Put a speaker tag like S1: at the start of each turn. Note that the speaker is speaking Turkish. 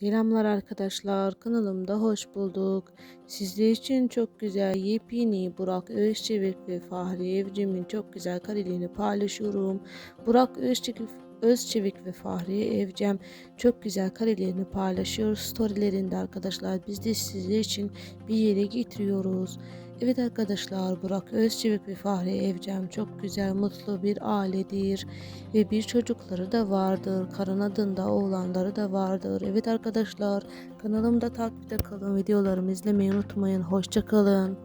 S1: Selamlar arkadaşlar kanalımda hoş bulduk. Sizler için çok güzel yepyeni Burak Özçevik ve Fahri Evcim'in çok güzel karelerini paylaşıyorum. Burak Özçevik, Özçevik ve Fahri Evcem çok güzel karelerini paylaşıyor. Storylerinde arkadaşlar biz de sizler için bir yere getiriyoruz. Evet arkadaşlar Burak Özçevik ve Fahri Evcem çok güzel mutlu bir ailedir ve bir çocukları da vardır. Karın adında oğlanları da vardır. Evet arkadaşlar kanalımda takipte kalın videolarımı izlemeyi unutmayın. Hoşçakalın.